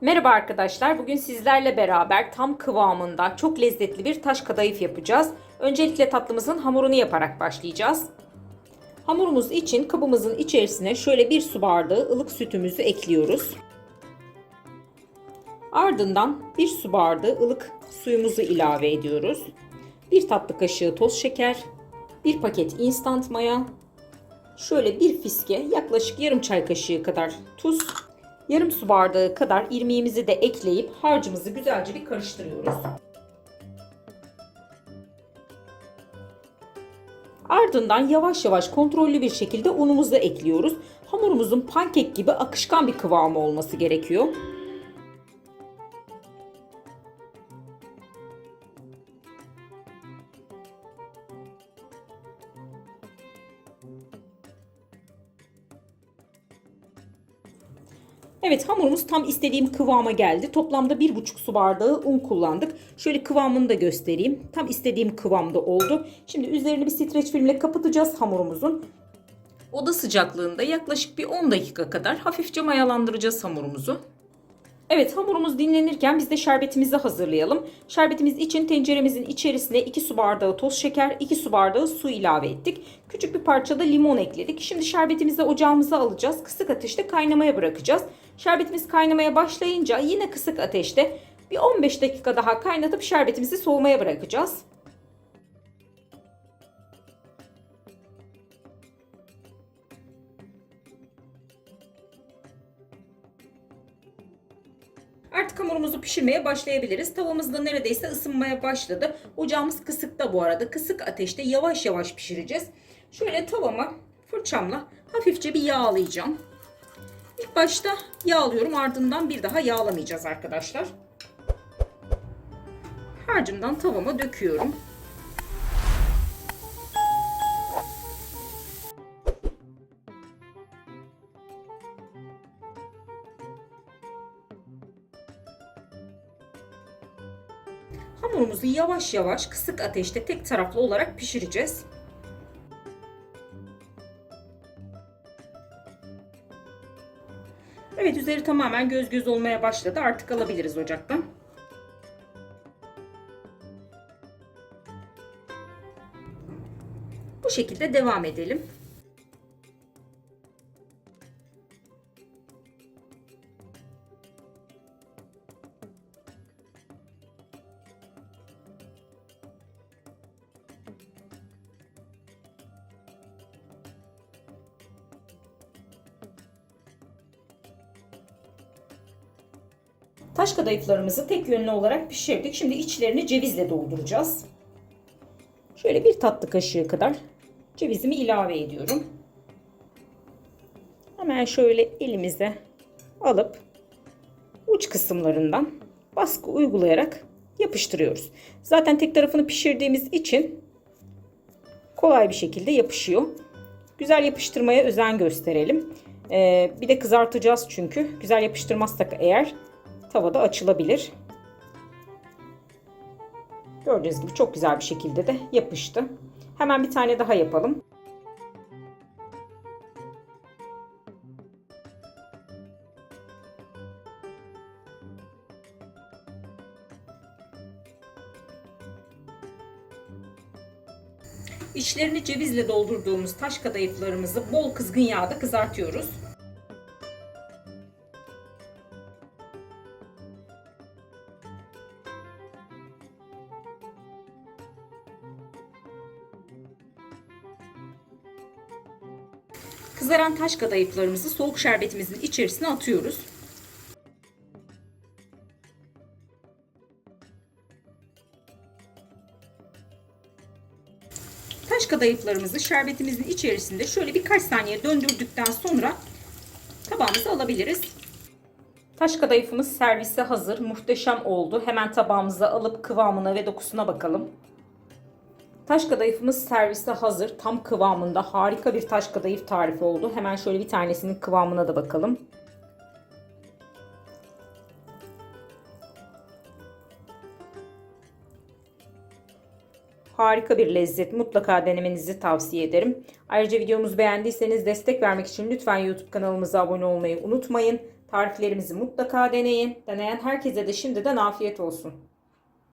Merhaba arkadaşlar. Bugün sizlerle beraber tam kıvamında çok lezzetli bir taş kadayıf yapacağız. Öncelikle tatlımızın hamurunu yaparak başlayacağız. Hamurumuz için kabımızın içerisine şöyle bir su bardağı ılık sütümüzü ekliyoruz. Ardından bir su bardağı ılık suyumuzu ilave ediyoruz. Bir tatlı kaşığı toz şeker, bir paket instant maya, şöyle bir fiske yaklaşık yarım çay kaşığı kadar tuz, yarım su bardağı kadar irmiğimizi de ekleyip harcımızı güzelce bir karıştırıyoruz. Ardından yavaş yavaş kontrollü bir şekilde unumuzu ekliyoruz. Hamurumuzun pankek gibi akışkan bir kıvamı olması gerekiyor. Evet hamurumuz tam istediğim kıvama geldi. Toplamda 1,5 su bardağı un kullandık. Şöyle kıvamını da göstereyim. Tam istediğim kıvamda oldu. Şimdi üzerini bir streç filmle kapatacağız hamurumuzun. Oda sıcaklığında yaklaşık bir 10 dakika kadar hafifçe mayalandıracağız hamurumuzu. Evet hamurumuz dinlenirken biz de şerbetimizi hazırlayalım. Şerbetimiz için tenceremizin içerisine 2 su bardağı toz şeker, 2 su bardağı su ilave ettik. Küçük bir parça da limon ekledik. Şimdi şerbetimizi ocağımıza alacağız. Kısık ateşte kaynamaya bırakacağız. Şerbetimiz kaynamaya başlayınca yine kısık ateşte bir 15 dakika daha kaynatıp şerbetimizi soğumaya bırakacağız. Artık hamurumuzu pişirmeye başlayabiliriz. Tavamız da neredeyse ısınmaya başladı. Ocağımız kısıkta bu arada. Kısık ateşte yavaş yavaş pişireceğiz. Şöyle tavama fırçamla hafifçe bir yağlayacağım. İlk başta yağlıyorum ardından bir daha yağlamayacağız arkadaşlar. Harcımdan tavama döküyorum. Hamurumuzu yavaş yavaş kısık ateşte tek taraflı olarak pişireceğiz. Evet üzeri tamamen göz göz olmaya başladı. Artık alabiliriz ocaktan. Bu şekilde devam edelim. Taş kadayıflarımızı tek yönlü olarak pişirdik. Şimdi içlerini cevizle dolduracağız. Şöyle bir tatlı kaşığı kadar cevizimi ilave ediyorum. Hemen şöyle elimize alıp uç kısımlarından baskı uygulayarak yapıştırıyoruz. Zaten tek tarafını pişirdiğimiz için kolay bir şekilde yapışıyor. Güzel yapıştırmaya özen gösterelim. Ee, bir de kızartacağız çünkü. Güzel yapıştırmazsak eğer tavada açılabilir. Gördüğünüz gibi çok güzel bir şekilde de yapıştı. Hemen bir tane daha yapalım. İçlerini cevizle doldurduğumuz taş kadayıflarımızı bol kızgın yağda kızartıyoruz. Kızaran taş kadayıflarımızı soğuk şerbetimizin içerisine atıyoruz. Taş kadayıflarımızı şerbetimizin içerisinde şöyle birkaç saniye döndürdükten sonra tabağımıza alabiliriz. Taş kadayıfımız servise hazır. Muhteşem oldu. Hemen tabağımıza alıp kıvamına ve dokusuna bakalım. Taş kadayıfımız serviste hazır. Tam kıvamında harika bir taş kadayıf tarifi oldu. Hemen şöyle bir tanesinin kıvamına da bakalım. Harika bir lezzet. Mutlaka denemenizi tavsiye ederim. Ayrıca videomuzu beğendiyseniz destek vermek için lütfen YouTube kanalımıza abone olmayı unutmayın. Tariflerimizi mutlaka deneyin. Deneyen herkese de şimdiden afiyet olsun.